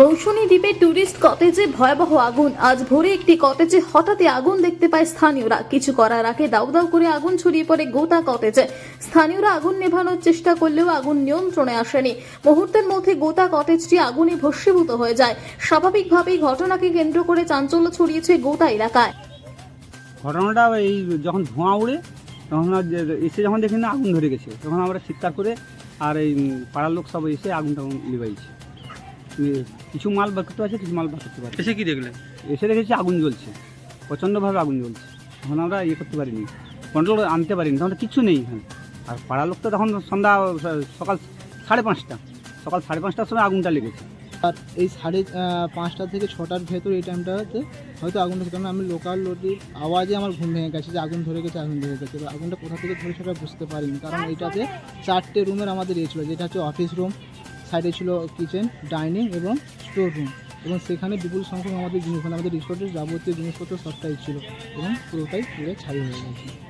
মৌসুমী দ্বীপে ট্যুরিস্ট কটেজে ভয়াবহ আগুন। আজ ভোরে একটি কটেজে হঠাৎই আগুন দেখতে পায় স্থানীয়রা। কিছু করার আগে দাউ দাউ করে আগুন ছড়িয়ে পড়ে গোটা কটেজে। স্থানীয়রা আগুন নেভানোর চেষ্টা করলেও আগুন নিয়ন্ত্রণে আসেনি। মুহূর্তের মধ্যে গোটা কটেজটি আগুনে ভস্মীভূত হয়ে যায়। স্বাভাবিকভাবেই ঘটনাকে কেন্দ্র করে চাঞ্চল্য ছড়িয়েছে গোটা এলাকায়। ঘটনাটা এই যখন ধোঁয়া উড়ে তখন এসে যখন দেখি না আগুন ধরে গেছে। তখন আমরা চিৎকার করে আর এই পাড়ার লোক সব এসে আগুনটা লিবাইছে এ, কিছু মাল বার করতে পারছে কিছু মাল বার করতে পারছে এসে কি দেখলেন এসে দেখেছি আগুন জ্বলছে। প্রচণ্ডভাবে আগুন জ্বলছে। তখন আমরা ইয়ে করতে পারিনি। কন্ট্রোল আনতে পারিনি। তখন কিছু নেই এখানে। আর পাড়ার লোক তো তখন সন্ধ্যা সকাল সাড়ে পাঁচটা। সকাল সাড়ে পাঁচটার সময় আগুনটা লেগেছে। আর এই সাড়ে পাঁচটা থেকে ছটার ভেতর এই টাইমটাতে হয়তো আগুন ধরেছে কারণ আমি লোকাল লোডির আওয়াজে আমার ঘুম ভেঙে গেছে যে আগুন ধরে গেছে আগুন ধরে গেছে। এবার আগুনটা কোথা থেকে ধরে সেটা বুঝতে পারিনি। কারণ এইটাতে চারটে রুমের আমাদের ইয়ে ছিল। যেটা হচ্ছে অফিস রুম সাইডে ছিল কিচেন, ডাইনিং এবং স্টোর রুম। এবং সেখানে বিপুল সংখ্যক আমাদের জিনিস আমাদের রিসোর্টের যাবতীয় জিনিসপত্র সবটাই ছিল এবং পুরোটাই পুরো ছাড়িয়ে হয়ে গেছে।